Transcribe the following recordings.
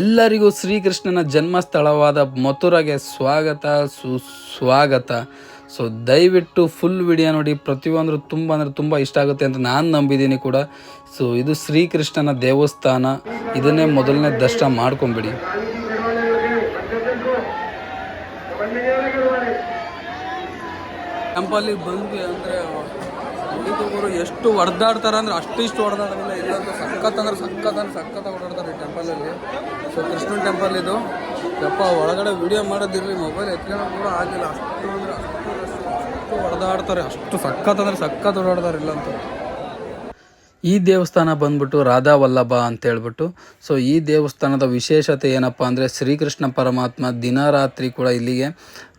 ಎಲ್ಲರಿಗೂ ಶ್ರೀಕೃಷ್ಣನ ಜನ್ಮಸ್ಥಳವಾದ ಮಥುರಾಗೆ ಸ್ವಾಗತ ಸುಸ್ವಾಗತ ಸೊ ದಯವಿಟ್ಟು ಫುಲ್ ವಿಡಿಯೋ ನೋಡಿ, ಪ್ರತಿಯೊಂದರೂ ತುಂಬ ಅಂದರೆ ತುಂಬ ಇಷ್ಟ ಆಗುತ್ತೆ ಅಂತ ನಾನು ನಂಬಿದ್ದೀನಿ ಕೂಡ. ಸೊ ಇದು ಶ್ರೀಕೃಷ್ಣನ ದೇವಸ್ಥಾನ. ಇದನ್ನೇ ಮೊದಲನೇ ದರ್ಶನ ಮಾಡ್ಕೊಂಬಿಡಿ. ಟೆಂಪಲ್ಲಿ ಬಂದ್ವಿ ಅಂದರೆ ಎಷ್ಟು ಹೊಡೆದಾಡ್ತಾರೆ ಅಂದ್ರೆ ಅಷ್ಟಿಷ್ಟು ಹೊಡೆದಾಡೋದಿಲ್ಲ. ಇಲ್ಲಂತೂ ಸಖತ್ ಅಂದ್ರೆ ಸಖತ್ ಅಂದ್ರೆ ಸಖತ್ ಈ ಟೆಂಪಲಲ್ಲಿ. ಸೊ, ಕೃಷ್ಣನ್ ಟೆಂಪಲ್ ಇದು. ಯಪ್ಪ, ಒಳಗಡೆ ವಿಡಿಯೋ ಮಾಡೋದಿರಲಿ ಮೊಬೈಲ್ ಎತ್ಕೊಳ್ಳೋ ಕೂಡ ಆಗಿಲ್ಲ. ಅಷ್ಟು ಅಂದ್ರೆ ಅಷ್ಟು ಅಷ್ಟು ಹೊಡೆದಾಡ್ತಾರೆ. ಅಷ್ಟು ಸಖತ್ ಅಂದ್ರೆ ಸಖತ್ ಓಡಾಡ್ತಾರೆ ಇಲ್ಲ ಅಂತ ಈ ದೇವಸ್ಥಾನ ಬಂದ್ಬಿಟ್ಟು ರಾಧಾ ವಲ್ಲಭ ಅಂತ ಹೇಳ್ಬಿಟ್ಟು. ಸೊ, ಈ ದೇವಸ್ಥಾನದ ವಿಶೇಷತೆ ಏನಪ್ಪ ಅಂದರೆ ಶ್ರೀಕೃಷ್ಣ ಪರಮಾತ್ಮ ದಿನ ರಾತ್ರಿ ಕೂಡ ಇಲ್ಲಿಗೆ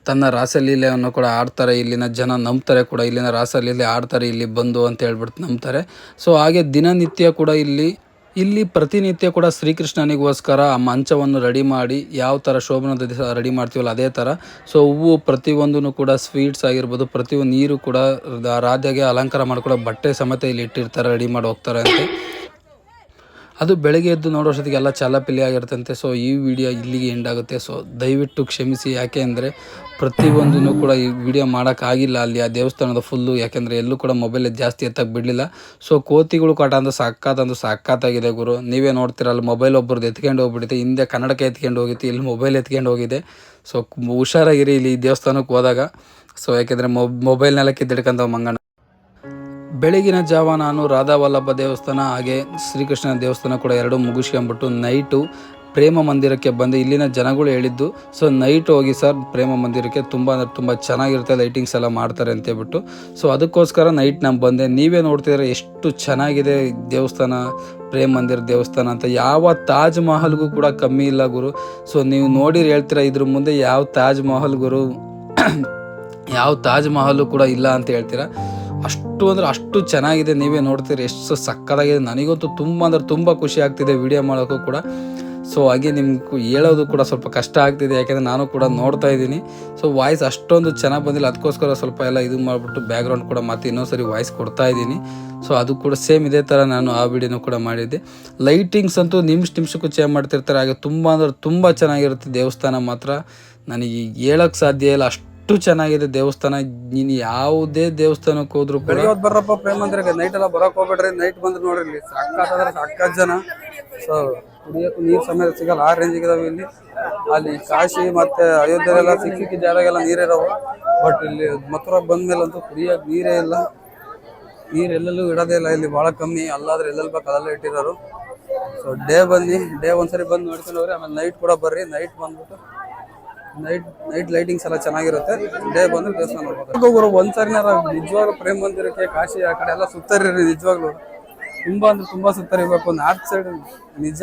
ತನ್ನ ರಾಸಲೀಲೆಯನ್ನು ಕೂಡ ಆಡ್ತಾರೆ. ಇಲ್ಲಿನ ಜನ ನಂಬ್ತಾರೆ ಕೂಡ. ಇಲ್ಲಿನ ರಾಸಲೀಲೆ ಆಡ್ತಾರೆ, ಇಲ್ಲಿ ಬಂದು ಅಂತ ಹೇಳ್ಬಿಟ್ಟು ನಂಬ್ತಾರೆ. ಸೊ, ಹಾಗೆ ದಿನನಿತ್ಯ ಕೂಡ ಇಲ್ಲಿ ಇಲ್ಲಿ ಪ್ರತಿನಿತ್ಯ ಕೂಡ ಶ್ರೀಕೃಷ್ಣನಿಗೋಸ್ಕರ ಆ ಮಂಚವನ್ನು ರೆಡಿ ಮಾಡಿ ಯಾವ ಥರ ಶೋಭನದ ದಿವಸ ರೆಡಿ ಮಾಡ್ತೀವಲ್ಲ ಅದೇ ಥರ ಸೊ ಹೂವು ಪ್ರತಿಯೊಂದೂ ಕೂಡ ಸ್ವೀಟ್ಸ್ ಆಗಿರ್ಬೋದು, ಪ್ರತಿಯೊಂದು ನೀರು ಕೂಡ ರಾಧೆಗೆ ಅಲಂಕಾರ ಮಾಡಿಕೊಡೋ ಬಟ್ಟೆ ಸಮೇತ ಇಲ್ಲಿ ಇಟ್ಟಿರ್ತಾರೆ, ರೆಡಿ ಮಾಡಿ ಹೋಗ್ತಾರೆ ಅಂತ. ಅದು ಬೆಳಗ್ಗೆ ಎದ್ದು ನೋಡೋಷ್ಟೊತ್ತಿಗೆ ಎಲ್ಲ ಚಾಲಪಿಲಿ ಆಗಿರ್ತಂತೆ. ಸೊ ಈ ವಿಡಿಯೋ ಇಲ್ಲಿಗೆ ಎಂಡ್ ಆಗುತ್ತೆ. ಸೊ ದಯವಿಟ್ಟು ಕ್ಷಮಿಸಿ. ಯಾಕೆ ಅಂದರೆ ಪ್ರತಿಯೊಂದನ್ನು ಕೂಡ ಈ ವಿಡಿಯೋ ಮಾಡೋಕ್ಕಾಗಿಲ್ಲ ಅಲ್ಲಿ ಆ ದೇವಸ್ಥಾನದ ಫುಲ್ಲು ಯಾಕೆಂದರೆ ಎಲ್ಲೂ ಕೂಡ ಮೊಬೈಲ್ ಜಾಸ್ತಿ ಎತ್ತಕ್ಕೆ ಬಿಡಲಿಲ್ಲ. ಸೊ ಕೋತಿಗಳು ಕಾಟ ಅಂದ್ರೆ ಸಕ್ಕತ್ ಅಂದ್ರೆ ಸಕ್ಕತ್ತಾಗಿದೆ ಗುರು. ನೀವೇ ನೋಡ್ತೀರ, ಅಲ್ಲಿ ಮೊಬೈಲ್ ಒಬ್ಬರದ್ದು ಎತ್ಕೊಂಡು ಹೋಗ್ಬಿಡುತ್ತೆ ಹಿಂದೆ ಕನ್ನಡಕ್ಕೆ ಎತ್ಕೊಂಡು ಹೋಗಿತ್ತು, ಇಲ್ಲಿ ಮೊಬೈಲ್ ಎತ್ಕೊಂಡು ಹೋಗಿದೆ. ಸೊ ಹುಷಾರಾಗಿರಿ ಇಲ್ಲಿ ದೇವಸ್ಥಾನಕ್ಕೆ ಹೋದಾಗ. ಸೊ ಯಾಕೆಂದರೆ ಮೊಬೈಲ್ನೆಲ್ಲ ಕಿದ್ದಿಡ್ಕೊಂತ ಮಂಗಣ್ಣ. ಬೆಳಗಿನ ಜಾವ ನಾನು ರಾಧಾವಲ್ಲಭ ದೇವಸ್ಥಾನ ಹಾಗೆ ಶ್ರೀಕೃಷ್ಣನ ದೇವಸ್ಥಾನ ಕೂಡ ಎರಡೂ ಮುಗಿಸ್ಕೊಂಬಿಟ್ಟು ನೈಟು ಪ್ರೇಮ ಮಂದಿರಕ್ಕೆ ಬಂದು ಇಲ್ಲಿನ ಜನಗಳು ಹೇಳಿದ್ದು, ಸೊ ನೈಟ್ ಹೋಗಿ ಸರ್, ಪ್ರೇಮ ಮಂದಿರಕ್ಕೆ ತುಂಬ ಅಂದರೆ ತುಂಬ ಚೆನ್ನಾಗಿರುತ್ತೆ, ಲೈಟಿಂಗ್ಸ್ ಎಲ್ಲ ಮಾಡ್ತಾರೆ ಅಂತ ಹೇಳ್ಬಿಟ್ಟು. ಸೊ ಅದಕ್ಕೋಸ್ಕರ ನೈಟ್ ನಾನು ಬಂದೆ. ನೀವೇ ನೋಡ್ತಿದ್ರೆ ಎಷ್ಟು ಚೆನ್ನಾಗಿದೆ ದೇವಸ್ಥಾನ, ಪ್ರೇಮ ಮಂದಿರ ದೇವಸ್ಥಾನ ಅಂತ. ಯಾವ ತಾಜ್ ಮಹಲ್ಗೂ ಕೂಡ ಕಮ್ಮಿ ಇಲ್ಲ ಗುರು. ಸೊ ನೀವು ನೋಡಿರಿ ಹೇಳ್ತೀರಾ, ಇದ್ರ ಮುಂದೆ ಯಾವ ತಾಜ್ ಮಹಲ್ ಗುರು, ಯಾವ ತಾಜ್ ಮಹಲ್ ಕೂಡ ಇಲ್ಲ ಅಂತ ಹೇಳ್ತೀರಾ. ಅಷ್ಟು ಅಂದ್ರೆ ಅಷ್ಟು ಚೆನ್ನಾಗಿದೆ, ನೀವೇ ನೋಡ್ತೀರಿ. ಎಷ್ಟು ಸಕ್ಕತ್ತಾಗಿದೆ. ನನಗಂತೂ ತುಂಬ ಅಂದರೆ ತುಂಬ ಖುಷಿ ಆಗ್ತಿದೆ ವಿಡಿಯೋ ಮಾಡೋಕ್ಕೂ ಕೂಡ. ಸೊ ಹಾಗೆ ನಿಮ್ಗೆ ಹೇಳೋದು ಕೂಡ ಸ್ವಲ್ಪ ಕಷ್ಟ ಆಗ್ತಿದೆ. ಯಾಕೆಂದರೆ ನಾನು ಕೂಡ ನೋಡ್ತಾ ಇದ್ದೀನಿ. ಸೊ ವಾಯ್ಸ್ ಅಷ್ಟೊಂದು ಚೆನ್ನಾಗಿ ಬಂದಿಲ್ಲ. ಅದಕ್ಕೋಸ್ಕರ ಸ್ವಲ್ಪ ಎಲ್ಲ ಇದು ಮಾಡಿಬಿಟ್ಟು ಬ್ಯಾಕ್ಗ್ರೌಂಡ್ ಕೂಡ ಮತ್ತೆ ಇನ್ನೊಂದ್ಸರಿ ವಾಯ್ಸ್ ಕೊಡ್ತಾ ಇದ್ದೀನಿ. ಸೊ ಅದು ಕೂಡ ಸೇಮ್ ಇದೇ ಥರ ನಾನು ಆ ವಿಡಿಯೋನೂ ಕೂಡ ಮಾಡಿದ್ದೆ. ಲೈಟಿಂಗ್ಸ್ ಅಂತೂ ನಿಮಿಷ ನಿಮಿಷಕ್ಕೂ ಚೇಂಜ್ ಮಾಡ್ತಿರ್ತಾರೆ. ಹಾಗೆ ತುಂಬ ಅಂದ್ರೆ ತುಂಬ ಚೆನ್ನಾಗಿರುತ್ತೆ ದೇವಸ್ಥಾನ ಮಾತ್ರ. ನನಗೆ ಹೇಳೋಕ್ಕೆ ಸಾಧ್ಯ ಇಲ್ಲ. ಅಷ್ಟು ಅಷ್ಟು ಚೆನ್ನಾಗಿದೆ ದೇವಸ್ಥಾನ. ನೀನು ಯಾವುದೇ ದೇವಸ್ಥಾನಕ್ಕೆ ಹೋದ್ರು ಕೂಡ ಹೊತ್ತು ಬರ್ರಪ್ಪ ಪ್ರೇಮ ಅಂದ್ರೆ ನೈಟ್ ಎಲ್ಲ ಬರಕ್ ಹೋಗ್ಬೇಡ್ರಿ. ನೈಟ್ ಬಂದ್ರೆ ನೋಡ್ರಿ ಇಲ್ಲಿ ಸಾಕಾದ್ರೆ ಸಾಕಾದ್ ಜನ. ಸೊ ಕುಡಿಯೋಕೆ ನೀರು ಸಮೇತ ಸಿಗಲ್ಲ. ಆ ರೇಂಜ್ ಇದಾವೆ ಇಲ್ಲಿ. ಅಲ್ಲಿ ಕಾಶಿ ಮತ್ತೆ ಅಯೋಧ್ಯೆಲ್ಲ ಸಿಕ್ಕ ಸಿಕ್ಕಿ ಜಾಗಗೆಲ್ಲ ನೀರಿದಾವ ಬಟ್ ಇಲ್ಲಿ ಮಥುರ ಬಂದ್ಮೇಲೆ ಅಂತೂ ಕುಡಿಯೋಕೆ ನೀರೇ ಇಲ್ಲ. ನೀರು ಎಲ್ಲೆಲ್ಲೂ ಇಡೋದೇ ಇಲ್ಲ. ಇಲ್ಲಿ ಭಾಳ ಕಮ್ಮಿ. ಅಲ್ಲಾದ್ರೆ ಎಲ್ಲೆಲ್ಲಿ ಬೇಕು ಅದೆಲ್ಲ ಇಟ್ಟಿರೋರು. ಸೊ ಡೇ ಬನ್ನಿ. ಡೇ ಒಂದ್ಸರಿ ಬಂದು ನೋಡ್ಕೊಂಡು ಹೋಗ್ರಿ. ಆಮೇಲೆ ನೈಟ್ ಕೂಡ ಬರ್ರಿ. ನೈಟ್ ಬಂದ್ಬಿಟ್ಟು ನೈಟ್ ನೈಟ್ ಲೈಟಿಂಗ್ಸ್ ಎಲ್ಲ ಚೆನ್ನಾಗಿರುತ್ತೆ. ಡೇ ಬಂದ್ರೆ ದೇವಸ್ಥಾನ ನೋಡ್ಬೋದು. ಒಬ್ಬರು ಒಂದ್ಸರಿನಾರ ನಿಜವಾಗ್ಲೂ ಪ್ರೇಮ ಮಂದಿರಕ್ಕೆ ಕಾಶಿ, ಆ ಕಡೆ ಎಲ್ಲ ಸುತ್ತರಿ ನಿಜವಾಗ್ಲೂ. ತುಂಬಾ ಅಂದ್ರೆ ತುಂಬಾ ಸುತ್ತರಿಬೇಕು ನಾರ್ತ್ ಸೈಡ್ ನಿಜ.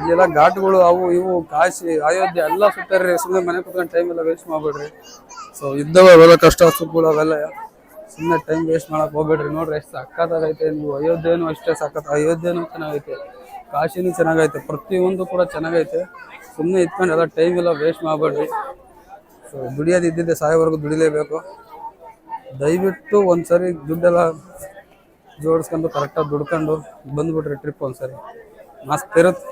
ಇಲ್ಲೆಲ್ಲ ಘಾಟ್ಗಳು ಅವು ಇವು, ಕಾಶಿ, ಅಯೋಧ್ಯೆ ಎಲ್ಲ ಸುತ್ತರಿ ಸುಮ್ಮನೆ ಮನೆ ಕುತ್ಕೊಂಡು ಟೈಮ್ ಎಲ್ಲ ವೇಸ್ಟ್ ಮಾಡ್ಬೇಡ್ರಿ. ಸೊ ಇದ್ದವ ಅವೆಲ್ಲ ಕಷ್ಟ, ಸುಖಗಳು ಅವೆಲ್ಲ. ಸುಮ್ಮನೆ ಟೈಮ್ ವೇಸ್ಟ್ ಮಾಡಕ್ ಹೋಗ್ಬೇಡ್ರಿ. ನೋಡ್ರಿ, ಎಷ್ಟು ಸಕ್ಕತ್ತಾಗೈತೆ ನೀವು ಅಯೋಧ್ಯೆನೂ ಅಷ್ಟೇ ಸಖತ್ ಅಯೋಧ್ಯೆನೂ ಚೆನ್ನಾಗೈತೆ. ಕಾಶಿನೂ ಚೆನ್ನಾಗೈತೆ, ಪ್ರತಿಯೊಂದು ಕೂಡ ಚೆನ್ನಾಗೈತೆ. ಸುಮ್ಮನೆ ಇತ್ಕೊಂಡು ಎಲ್ಲ ಟೈಮ್ ಎಲ್ಲ ವೇಸ್ಟ್ ಮಾಡಬೇಡ್ರಿ. ಸೊ ದುಡಿಯೋದು ಇದ್ದಿದ್ದೆ ಸಾಯೋವರೆಗೂ ದುಡಿಲೇಬೇಕು. ದಯವಿಟ್ಟು ಒಂದ್ಸರಿ ದುಡ್ಡೆಲ್ಲ ಜೋಡಿಸ್ಕೊಂಡು ಕರೆಕ್ಟಾಗಿ ದುಡ್ಕೊಂಡು ಬಂದ್ಬಿಟ್ರಿ ಟ್ರಿಪ್ ಒಂದ್ಸರಿ. ಮಸ್ತ್ ಇರುತ್ತೆ.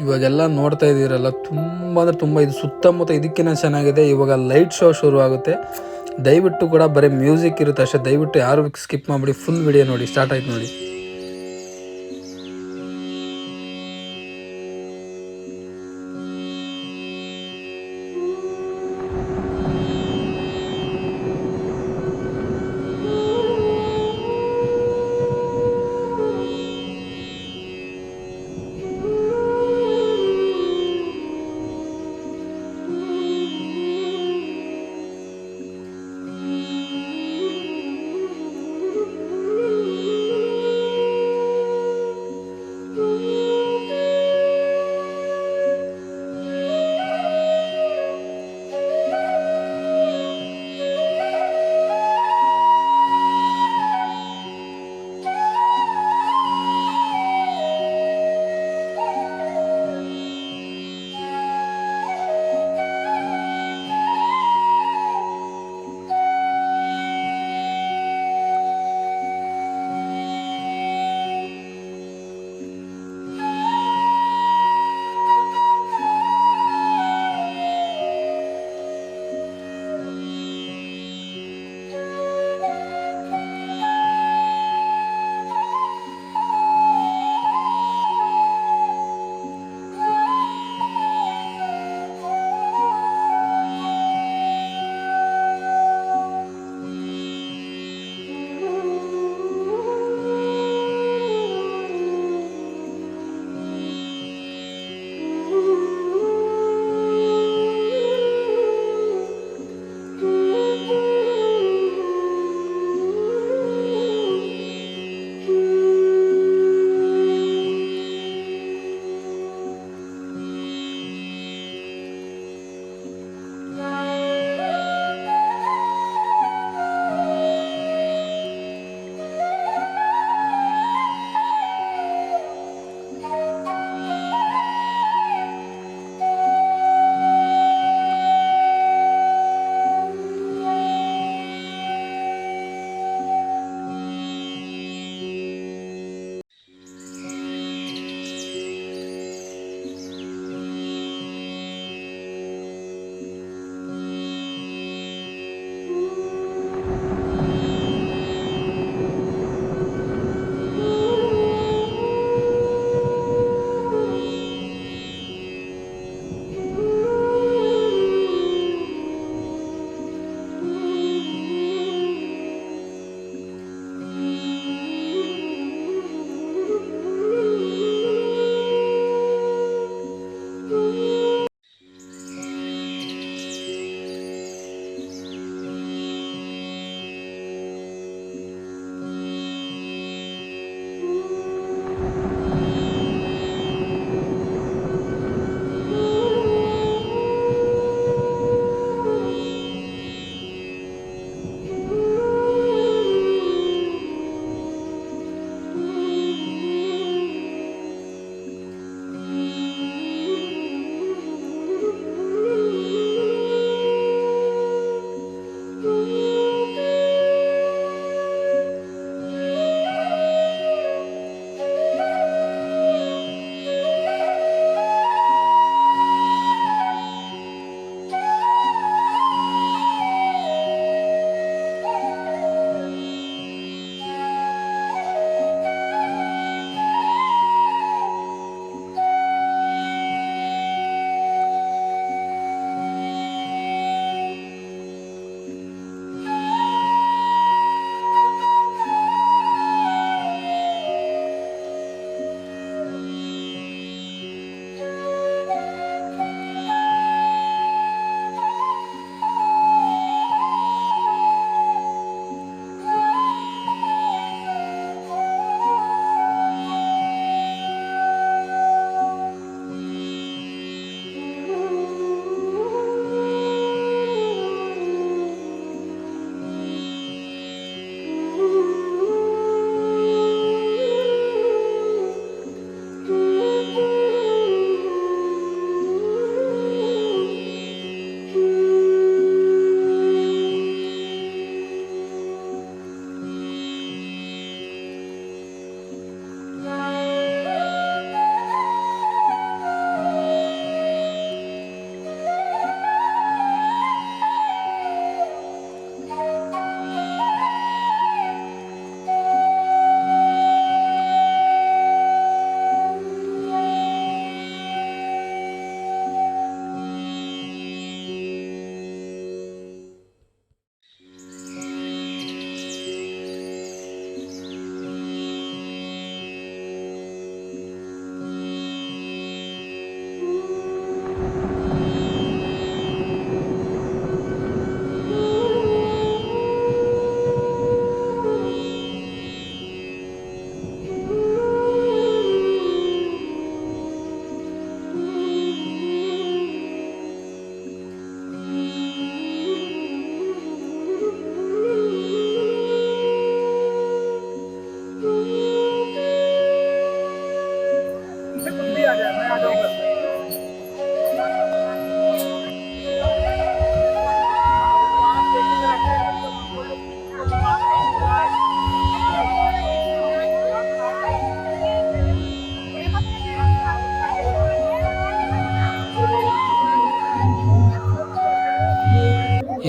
ಇವಾಗೆಲ್ಲ ನೋಡ್ತಾ ಇದ್ದೀರಲ್ಲ, ತುಂಬ ಅಂದರೆ ತುಂಬ ಇದು ಸುತ್ತಮುತ್ತ ಇದಕ್ಕಿಂತ ಚೆನ್ನಾಗಿದೆ. ಇವಾಗ ಲೈಟ್ ಶೋ ಶುರು ಆಗುತ್ತೆ ದಯವಿಟ್ಟು ಕೂಡ ಬರೀ ಮ್ಯೂಸಿಕ್ ಇರುತ್ತೆ, ಅಷ್ಟೇ ದಯವಿಟ್ಟು ಯಾರು ಸ್ಕಿಪ್ ಮಾಡಿಬಿಡಿ ಫುಲ್ ವಿಡಿಯೋ ನೋಡಿ ಸ್ಟಾರ್ಟ್ ಆಯ್ತು ನೋಡಿ.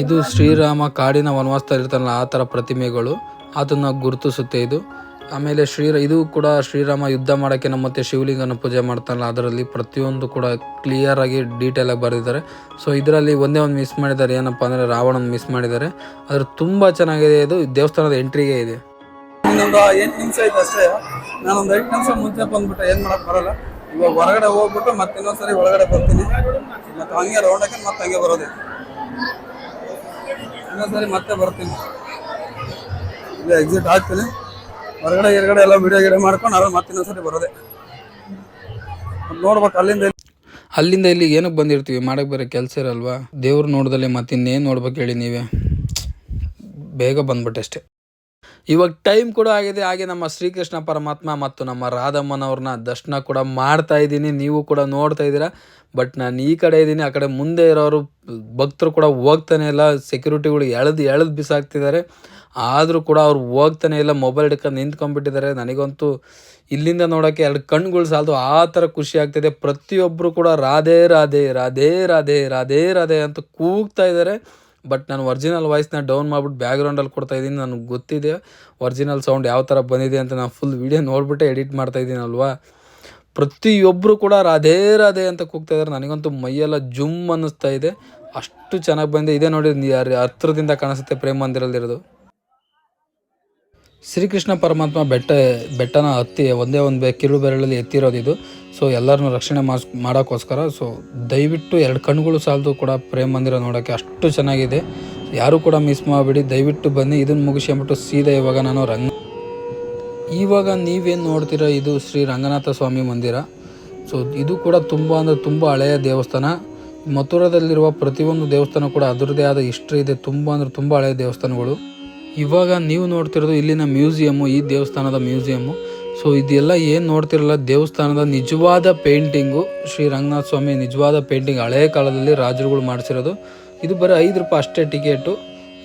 ಇದು ಶ್ರೀರಾಮ ಕಾಡಿನ ವನವಾಸದಲ್ಲಿ ಇರ್ತಾನಲ್ಲ ಆ ಥರ ಪ್ರತಿಮೆಗಳು. ಅದನ್ನು ಗುರುತಿಸುತ್ತೆ ಇದು. ಆಮೇಲೆ ಶ್ರೀ, ಇದು ಕೂಡ ಶ್ರೀರಾಮ ಯುದ್ಧ ಮಾಡೋಕ್ಕೆ ನಮ್ಮ ಮತ್ತೆ ಶಿವಲಿಂಗನ ಪೂಜೆ ಮಾಡ್ತಾನಲ್ಲ, ಅದರಲ್ಲಿ ಪ್ರತಿಯೊಂದು ಕೂಡ ಕ್ಲಿಯರ್ ಆಗಿ ಡೀಟೇಲ್ ಆಗಿ ಬರೆದಿದ್ದಾರೆ. ಸೊ ಇದರಲ್ಲಿ ಒಂದೇ ಒಂದು ಮಿಸ್ ಮಾಡಿದ್ದಾರೆ. ಏನಪ್ಪ ಅಂದರೆ ರಾವಣನ ಮಿಸ್ ಮಾಡಿದ್ದಾರೆ. ಅದ್ರ ತುಂಬ ಚೆನ್ನಾಗಿದೆ ಇದು. ದೇವಸ್ಥಾನದ ಎಂಟ್ರಿಗೆ ಇದೆ. ಹೊರಗಡೆ ಹೋಗ್ಬಿಟ್ಟು ಮತ್ತೆ ಇನ್ನೊಂದ್ಸರಿ ಒಳಗಡೆ ಬರ್ತೀನಿ. ಮತ್ತೆ ಹಂಗೆ ಮತ್ತೆ ಹಂಗೆ ಬರೋದೆ. ಇನ್ನೊಂದ್ಸರಿ ಮತ್ತೆ ಬರ್ತೀನಿ. ಇಲ್ಲ ಎಕ್ಸಿಟ್ ಆಗ್ತೀನಿ ಹೊರಗಡೆ ಎರಗಡೆ ಎಲ್ಲ ವಿಡಿಯೋ ಗಿಡಿಯೋ ಮಾಡ್ಕೊಂಡು ಆಮೇಲೆ ಮತ್ತೆ ಇನ್ನೊಂದ್ಸರಿ ಬರೋದೆ. ನೋಡ್ಬೇಕು, ಅಲ್ಲಿಂದ ಇಲ್ಲಿ- ಅಲ್ಲಿಂದ ಇಲ್ಲಿಗೆ ಏನಕ್ಕೆ ಬಂದಿರ್ತೀವಿ? ಮಾಡಕ್ಕೆ ಬೇರೆ ಕೆಲಸ ಇರಲ್ವಾ? ದೇವ್ರು ನೋಡ್ದಲ್ಲಿ ಮತ್ತಿನ್ನೇನು ನೋಡ್ಬೇಕು ಹೇಳಿ ನೀವೇ? ಬೇಗ ಬಂದ್ಬಿಟ್ಟೆ ಅಷ್ಟೇ. ಇವಾಗ ಟೈಮ್ ಕೂಡ ಆಗಿದೆ, ಹಾಗೆ ನಮ್ಮ ಶ್ರೀಕೃಷ್ಣ ಪರಮಾತ್ಮ ಮತ್ತು ನಮ್ಮ ರಾಧಮ್ಮನವ್ರನ್ನ ದರ್ಶನ ಕೂಡ ಮಾಡ್ತಾ ಇದ್ದೀನಿ, ನೀವು ಕೂಡ ನೋಡ್ತಾ ಇದ್ದೀರಾ. ಬಟ್ ನಾನು ಈ ಕಡೆ ಇದ್ದೀನಿ, ಆ ಕಡೆ ಮುಂದೆ ಇರೋರು, ಭಕ್ತರು ಕೂಡ ಹೋಗ್ತಾನೆ ಇಲ್ಲ ಸೆಕ್ಯೂರಿಟಿಗಳು ಎಳೆದು ಎಳೆದು ಬಿಸಾಕ್ತಿದ್ದಾರೆ. ಆದರೂ ಕೂಡ ಅವ್ರು ಹೋಗ್ತಾನೆ ಇಲ್ಲ ಮೊಬೈಲ್ ಹಿಡ್ಕೊಂಡು ನಿಂತ್ಕೊಂಡ್ಬಿಟ್ಟಿದ್ದಾರೆ. ನನಗಂತೂ ಇಲ್ಲಿಂದ ನೋಡೋಕ್ಕೆ ಎರಡು ಕಣ್ಗಳು ಸಾಲದು, ಆ ಥರ ಖುಷಿ ಆಗ್ತಿದೆ. ಪ್ರತಿಯೊಬ್ಬರು ಕೂಡ ರಾಧೇ ರಾಧೇ ರಾಧೇ ರಾಧೇ ರಾಧೇ ರಾಧೇ ಅಂತ ಕೂಗ್ತಾ ಇದ್ದಾರೆ. ಬಟ್ ನಾನು ಒರಿಜಿನಲ್ ವಾಯ್ಸ್ನ ಡೌನ್ ಮಾಡ್ಬಿಟ್ಟು ಬ್ಯಾಗ್ರೌಂಡಲ್ಲಿ ಕೊಡ್ತಾ ಇದ್ದೀನಿ. ನನಗೆ ಗೊತ್ತಿದೆ ಒರಿಜಿನಲ್ ಸೌಂಡ್ ಯಾವ ಥರ ಬಂದಿದೆ ಅಂತ ನಾನು ಫುಲ್ ವಿಡಿಯೋ ನೋಡಿಬಿಟ್ಟೆ ಎಡಿಟ್ ಮಾಡ್ತಾ ಇದ್ದೀನಲ್ವಾ ಪ್ರತಿಯೊಬ್ಬರು ಕೂಡ ರಾಧೇ ರಾಧೇ ಅಂತ ಕೂಗ್ತಾ ಇದ್ದಾರೆ. ನನಗಂತೂ ಮೈಯೆಲ್ಲ ಜುಮ್ ಅನ್ನಿಸ್ತಾ ಇದೆ. ಅಷ್ಟು ಚೆನ್ನಾಗಿ ಬಂದಿದೆ. ಇದೇ ನೋಡಿ ಹತ್ರದಿಂದ ಕಾಣಿಸುತ್ತೆ ಪ್ರೇಮ ಮಂದಿರಲ್ಲಿರೋದು ಶ್ರೀಕೃಷ್ಣ ಪರಮಾತ್ಮ ಬೆಟ್ಟ ಬೆಟ್ಟನ ಹತ್ತಿ, ಒಂದೇ ಒಂದು ಕಿರು ಬೆರಳಲ್ಲಿ ಎತ್ತಿರೋದು ಇದು. ಸೊ ಎಲ್ಲರನ್ನೂ ರಕ್ಷಣೆ ಮಾಸ್, ಮಾಡೋಕ್ಕೋಸ್ಕರ ಸೊ ದಯವಿಟ್ಟು ಎರಡು ಕಣ್ಗಳು ಸಾಲದು ಕೂಡ ಪ್ರೇಮ ಮಂದಿರ ನೋಡೋಕ್ಕೆ ಅಷ್ಟು ಚೆನ್ನಾಗಿದೆ. ಯಾರು ಕೂಡ ಮಿಸ್ ಮಾಡಬೇಡಿ, ದಯವಿಟ್ಟು ಬನ್ನಿ. ಇದನ್ನು ಮುಗಿಸ್ಕೊಂಬಿಟ್ಟು ಸೀದಾ ಇವಾಗ ನಾನು ರಂಗ, ಇವಾಗ ನೀವೇನು ನೋಡ್ತೀರಾ? ಇದು ಶ್ರೀ ರಂಗನಾಥ ಸ್ವಾಮಿ ಮಂದಿರ. ಸೊ ಇದು ಕೂಡ ತುಂಬ ಅಂದರೆ ತುಂಬ ಹಳೆಯ ದೇವಸ್ಥಾನ. ಮಥುರಾದಲ್ಲಿರುವ ಪ್ರತಿಯೊಂದು ದೇವಸ್ಥಾನ ಕೂಡ ಅದರದೇ ಆದ ಹಿಸ್ಟ್ರಿ ಇದೆ. ತುಂಬ ಅಂದರೆ ತುಂಬ ಹಳೆಯ ದೇವಸ್ಥಾನಗಳು. ಇವಾಗ ನೀವು ನೋಡ್ತಿರೋದು ಇಲ್ಲಿನ ಮ್ಯೂಸಿಯಮ್ಮು, ಈ ದೇವಸ್ಥಾನದ ಮ್ಯೂಸಿಯಮ್ಮು. ಸೊ ಇದೆಲ್ಲ ಏನು ನೋಡ್ತಿರಲ್ಲ, ದೇವಸ್ಥಾನದ ನಿಜವಾದ ಪೇಂಟಿಂಗು ಶ್ರೀ ರಂಗನಾಥ ಸ್ವಾಮಿ ನಿಜವಾದ ಪೇಂಟಿಂಗ್ ಹಳೆಯ ಕಾಲದಲ್ಲಿ ರಾಜರುಗಳು ಮಾಡಿಸಿರೋದು. ಇದು ಬರೀ ಐದು ರೂಪಾಯಿ ಅಷ್ಟೇ ಟಿಕೆಟು.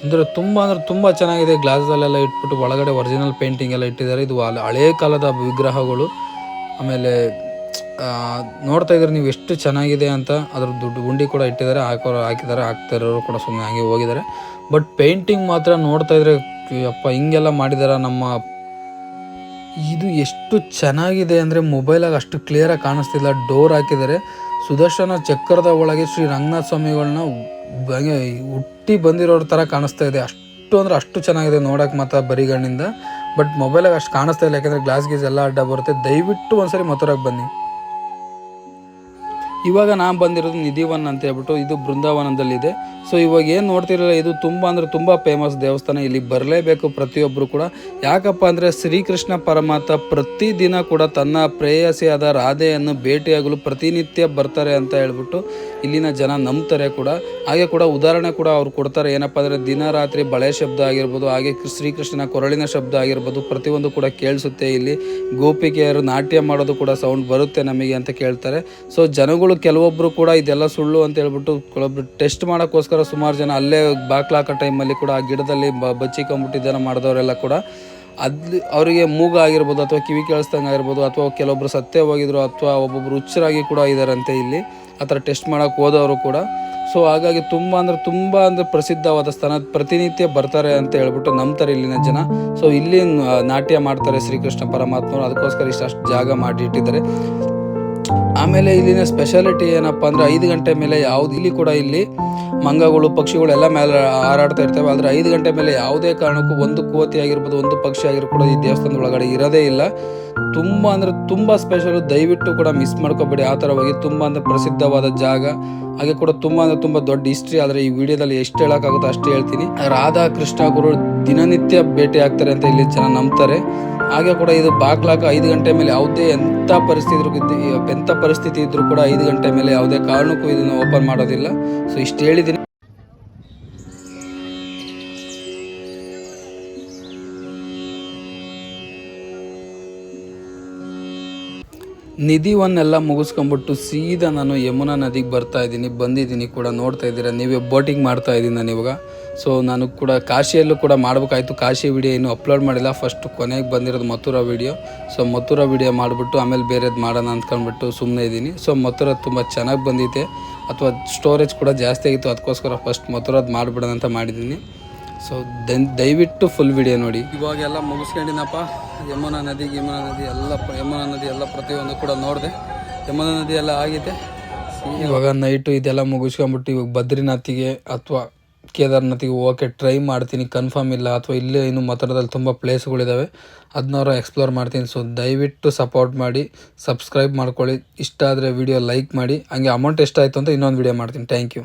ಅಂದರೆ ತುಂಬ ಅಂದರೆ ತುಂಬ ಚೆನ್ನಾಗಿದೆ. ಗ್ಲಾಸಲ್ಲೆಲ್ಲ ಇಟ್ಬಿಟ್ಟು ಒಳಗಡೆ ಒರಿಜಿನಲ್ ಪೇಂಟಿಂಗ್ ಎಲ್ಲ ಇಟ್ಟಿದ್ದಾರೆ. ಇದು ಹಳೆ- ಹಳೇ ಕಾಲದ ವಿಗ್ರಹಗಳು. ಆಮೇಲೆ ನೋಡ್ತಾ ಇದ್ರೆ ನೀವು ಎಷ್ಟು ಚೆನ್ನಾಗಿದೆ ಅಂತ. ಅದ್ರ ದುಡ್ಡು ಗುಂಡಿ ಕೂಡ ಇಟ್ಟಿದ್ದಾರೆ. ಹಾಕೋರು ಹಾಕಿದ್ದಾರೆ. ಹಾಕ್ತಾ ಇರೋರು ಕೂಡ ಸುಮ್ಮನೆ ಹಾಗೆ ಹೋಗಿದ್ದಾರೆ. ಬಟ್ ಪೇಂಟಿಂಗ್ ಮಾತ್ರ ನೋಡ್ತಾ ಇದ್ರೆ ಅಪ್ಪ ಹಿಂಗೆಲ್ಲ ಮಾಡಿದಾರ ನಮ್ಮ ಇದು ಎಷ್ಟು ಚೆನ್ನಾಗಿದೆ ಅಂದರೆ ಮೊಬೈಲಾಗ ಅಷ್ಟು ಕ್ಲಿಯರಾಗಿ ಕಾಣಿಸ್ತಿಲ್ಲ. ಡೋರ್ ಹಾಕಿದ್ದಾರೆ ಸುದರ್ಶನ ಚಕ್ರದ ಒಳಗೆ ಶ್ರೀ ರಂಗನಾಥ ಸ್ವಾಮಿಗಳನ್ನ ಹುಟ್ಟಿ ಬಂದಿರೋರ ಥರ ಕಾಣಿಸ್ತಾ ಇದೆ. ಅಷ್ಟು ಅಂದರೆ ಅಷ್ಟು ಚೆನ್ನಾಗಿದೆ ನೋಡೋಕೆ ಮಾತ್ರ ಬರಿಗಣ್ಣಿಂದ. ಬಟ್ ಮೊಬೈಲಾಗ ಅಷ್ಟು ಕಾಣಿಸ್ತಾ ಇಲ್ಲ. ಯಾಕೆಂದರೆ ಗ್ಲಾಸ್ ಗೀಸ್ ಎಲ್ಲ ಅಡ್ಡ ಬರುತ್ತೆ. ದಯವಿಟ್ಟು ಒಂದ್ಸರಿ ಮಥುರಾಗೆ ಬನ್ನಿ. ಇವಾಗ ನಾನು ಬಂದಿರೋದು ನಿಧಿವನ್ ಅಂತ ಹೇಳ್ಬಿಟ್ಟು ಇದು ಬೃಂದಾವನದಲ್ಲಿದೆ. ಸೊ ಇವಾಗ ಏನು ನೋಡ್ತಿರಲ್ಲ, ಇದು ತುಂಬ ಅಂದರೆ ತುಂಬ ಫೇಮಸ್ ದೇವಸ್ಥಾನ. ಇಲ್ಲಿ ಬರಲೇಬೇಕು ಪ್ರತಿಯೊಬ್ಬರು ಕೂಡ. ಯಾಕಪ್ಪ ಅಂದರೆ ಶ್ರೀಕೃಷ್ಣ ಪರಮಾತ್ಮ ಪ್ರತಿದಿನ ಕೂಡ ತನ್ನ ಪ್ರೇಯಸಿಯಾದ ರಾಧೆಯನ್ನು ಭೇಟಿಯಾಗಲು ಪ್ರತಿನಿತ್ಯ ಬರ್ತಾರೆ ಅಂತ ಹೇಳ್ಬಿಟ್ಟು ಇಲ್ಲಿನ ಜನ ನಂಬ್ತಾರೆ ಕೂಡ. ಹಾಗೆ ಕೂಡ ಉದಾಹರಣೆ ಕೂಡ ಅವ್ರು ಕೊಡ್ತಾರೆ. ಏನಪ್ಪ ಅಂದರೆ ದಿನ ರಾತ್ರಿ ಬಳೆ ಶಬ್ದ ಆಗಿರ್ಬೋದು, ಹಾಗೆ ಶ್ರೀಕೃಷ್ಣನ ಕೊರಳಿನ ಶಬ್ದ ಆಗಿರ್ಬೋದು, ಪ್ರತಿಯೊಂದು ಕೂಡ ಕೇಳಿಸುತ್ತೆ ಇಲ್ಲಿ. ಗೋಪಿಕೆಯರು ನಾಟ್ಯ ಮಾಡೋದು ಕೂಡ ಸೌಂಡ್ ಬರುತ್ತೆ ನಮಗೆ ಅಂತ ಕೇಳ್ತಾರೆ. ಸೊ ಜನಗಳು ಕೆಲವೊಬ್ಬರು ಕೂಡ ಇದೆಲ್ಲ ಸುಳ್ಳು ಅಂತ ಹೇಳ್ಬಿಟ್ಟು ಕೆಲವೊಬ್ರು ಟೆಸ್ಟ್ ಮಾಡೋಕ್ಕೋಸ್ಕರ ಸುಮಾರು ಜನ ಅಲ್ಲೇ ಬಾಕ್ಲಾಕೋ ಟೈಮಲ್ಲಿ ಕೂಡ ಆ ಗಿಡದಲ್ಲಿ ಬ ಬಚ್ಚಿಕೊಂಬಿಟ್ಟಿದ್ದನ್ನು ಮಾಡಿದವರೆಲ್ಲ ಕೂಡ ಅಲ್ಲಿ ಅವರಿಗೆ ಮೂಗ ಆಗಿರ್ಬೋದು ಅಥವಾ ಕಿವಿ ಕೇಳಿಸ್ದಂಗೆ ಆಗಿರ್ಬೋದು ಅಥವಾ ಕೆಲವೊಬ್ಬರು ಸತ್ತೇ ಹೋಗಿದ್ರು ಅಥವಾ ಒಬ್ಬೊಬ್ರು ಹುಚ್ಚರಾಗಿ ಕೂಡ ಇದ್ದಾರಂತೆ ಇಲ್ಲಿ, ಆ ಥರ ಟೆಸ್ಟ್ ಮಾಡೋಕ್ಕೆ ಹೋದವರು ಕೂಡ. ಸೊ ಹಾಗಾಗಿ ತುಂಬ ಅಂದರೆ ತುಂಬ ಅಂದರೆ ಪ್ರಸಿದ್ಧವಾದ ಸ್ಥಾನ, ಪ್ರತಿನಿತ್ಯ ಬರ್ತಾರೆ ಅಂತ ಹೇಳ್ಬಿಟ್ಟು ನಂಬ್ತಾರೆ ಇಲ್ಲಿನ ಜನ. ಸೊ ಇಲ್ಲಿ ನಾಟ್ಯ ಮಾಡ್ತಾರೆ ಶ್ರೀಕೃಷ್ಣ ಪರಮಾತ್ಮರು ಅದಕ್ಕೋಸ್ಕರ ಇಷ್ಟು ಜಾಗ ಮಾಡಿ ಇಟ್ಟಿದ್ದಾರೆ. ಆಮೇಲೆ ಇಲ್ಲಿನ ಸ್ಪೆಷಾಲಿಟಿ ಏನಪ್ಪ ಅಂದರೆ ಐದು ಗಂಟೆ ಮೇಲೆ ಯಾವ್ದು ಇಲ್ಲಿ ಕೂಡ ಇಲ್ಲಿ ಮಂಗಗಳು, ಪಕ್ಷಿಗಳು ಎಲ್ಲ ಮೇಲೆ ಹಾರಾಡ್ತಾ ಇರ್ತವೆ. ಆದರೆ ಐದು ಗಂಟೆ ಮೇಲೆ ಯಾವುದೇ ಕಾರಣಕ್ಕೂ ಒಂದು ಕೋತಿ ಆಗಿರ್ಬೋದು, ಒಂದು ಪಕ್ಷಿ ಆಗಿರ್ಬೋದು ಈ ದೇವಸ್ಥಾನದ ಒಳಗಡೆ ಇರೋದೇ ಇಲ್ಲ. ತುಂಬ ಅಂದರೆ ತುಂಬ ಸ್ಪೆಷಲ್ ದಯವಿಟ್ಟು ಕೂಡ ಮಿಸ್ ಮಾಡ್ಕೋಬೇಡಿ. ಆ ಥರವಾಗಿ ತುಂಬ ಅಂದರೆ ಪ್ರಸಿದ್ಧವಾದ ಜಾಗ. ಹಾಗೆ ಕೂಡ ತುಂಬ ಅಂದರೆ ತುಂಬ ದೊಡ್ಡ ಹಿಸ್ಟ್ರಿ ಆದರೆ ಈ ವಿಡಿಯೋದಲ್ಲಿ ಎಷ್ಟು ಹೇಳೋಕ್ಕಾಗುತ್ತೋ ಅಷ್ಟು ಹೇಳ್ತೀನಿ. ರಾಧಾ ಕೃಷ್ಣ ಗುರು ದಿನನಿತ್ಯ ಭೇಟಿ ಆಗ್ತಾರೆ ಅಂತ ಇಲ್ಲಿ ಜನ ನಂಬ್ತಾರೆ. ಹಾಗೆ ಕೂಡ ಇದು ಬಾಗ್ಲಾಗ ಐದು ಗಂಟೆ ಮೇಲೆ ಯಾವುದೇ ಎಂಥ ಪರಿಸ್ಥಿತಿ ಎಂಥ ಪರಿಸ್ಥಿತಿ ಇದ್ರೂ ಕೂಡ ಐದು ಗಂಟೆ ಮೇಲೆ ಯಾವುದೇ ಕಾರಣಕ್ಕೂ ಇದನ್ನು ಓಪನ್ ಮಾಡೋದಿಲ್ಲ. ಸೊ ಇಷ್ಟು ಹೇಳಿದ್ದೀನಿ ನಿಧಿವನ್ನೆಲ್ಲ ಮುಗಿಸ್ಕೊಂಬಿಟ್ಟು ಸೀದಾ ನಾನು ಯಮುನಾ ನದಿಗೆ ಬರ್ತಾ ಇದ್ದೀನಿ, ಬಂದಿದ್ದೀನಿ ಕೂಡ ನೋಡ್ತಾ ಇದ್ದೀರಾ. ನೀವೇ ಬೋಟಿಂಗ್ ಮಾಡ್ತಾ ಇದ್ದೀನಿ ನಾನು ಇವಾಗ ಸೊ ನಾನು ಕೂಡ ಕಾಶಿಯಲ್ಲೂ ಕೂಡ ಮಾಡಬೇಕಾಯ್ತು. ಕಾಶಿ ವಿಡಿಯೋ ಇನ್ನೂ ಅಪ್ಲೋಡ್ ಮಾಡಿಲ್ಲ. ಫಸ್ಟ್ ಕೊನೆಗೆ ಬಂದಿರೋದು Mathura video. So Mathura video ಮಾಡಿಬಿಟ್ಟು ಆಮೇಲೆ ಬೇರೆದು ಮಾಡೋಣ ಅಂದ್ಕೊಂಡ್ಬಿಟ್ಟು ಸುಮ್ಮನೆ ಇದ್ದೀನಿ. ಸೊ ಮಥುರಾ ತುಂಬ ಚೆನ್ನಾಗಿ ಬಂದಿದೆ. ಅಥವಾ ಸ್ಟೋರೇಜ್ ಕೂಡ ಜಾಸ್ತಿ ಆಗಿತ್ತು. ಅದಕ್ಕೋಸ್ಕರ ಫಸ್ಟ್ ಮಥುರಾದ ಮಾಡಿಬಿಡೋಣ ಅಂತ ಮಾಡಿದ್ದೀನಿ. ಸೊ ದೆನ್ ದಯವಿಟ್ಟು ಫುಲ್ ವಿಡಿಯೋ ನೋಡಿ. ಇವಾಗೆಲ್ಲ ಮುಗಿಸ್ಕೊಂಡಿನಪ್ಪ ಯಮುನಾ ನದಿ ಯಮುನಾ ನದಿ ಎಲ್ಲ ಯಮುನಾ ನದಿ ಎಲ್ಲ ಪ್ರತಿಯೊಂದು ಕೂಡ ನೋಡಿದೆ. ಯಮುನಾ ನದಿ ಎಲ್ಲ ಆಗಿದೆ. ಇವಾಗ ನೈಟು ಇದೆಲ್ಲ ಮುಗಿಸ್ಕೊಂಬಿಟ್ಟು ಇವಾಗ ಬದ್ರಿನಾಥಿಗೆ ಅಥವಾ ಕೇದಾರ್ನಾಥಿಗೆ ಓಕೆ ಟ್ರೈ ಮಾಡ್ತೀನಿ ಕನ್ಫರ್ಮ್ ಇಲ್ಲ. ಅಥವಾ ಇಲ್ಲೇ ಇನ್ನು ಮಥುರದಲ್ಲಿ ತುಂಬ ಪ್ಲೇಸ್ಗಳಿದ್ದಾವೆ ಅದನ್ನವ್ರ ಎಕ್ಸ್ಪ್ಲೋರ್ ಮಾಡ್ತೀನಿ. ಸೊ ದಯವಿಟ್ಟು ಸಪೋರ್ಟ್ ಮಾಡಿ ಸಬ್ಸ್ಕ್ರೈಬ್ ಮಾಡ್ಕೊಳ್ಳಿ. ಇಷ್ಟ ಆದರೆ ವಿಡಿಯೋ ಲೈಕ್ ಮಾಡಿ. ಹಂಗೆ ಅಮೌಂಟ್ ಎಷ್ಟಾಯಿತು ಅಂತ ಇನ್ನೊಂದು ವಿಡಿಯೋ ಮಾಡ್ತೀನಿ. Thank you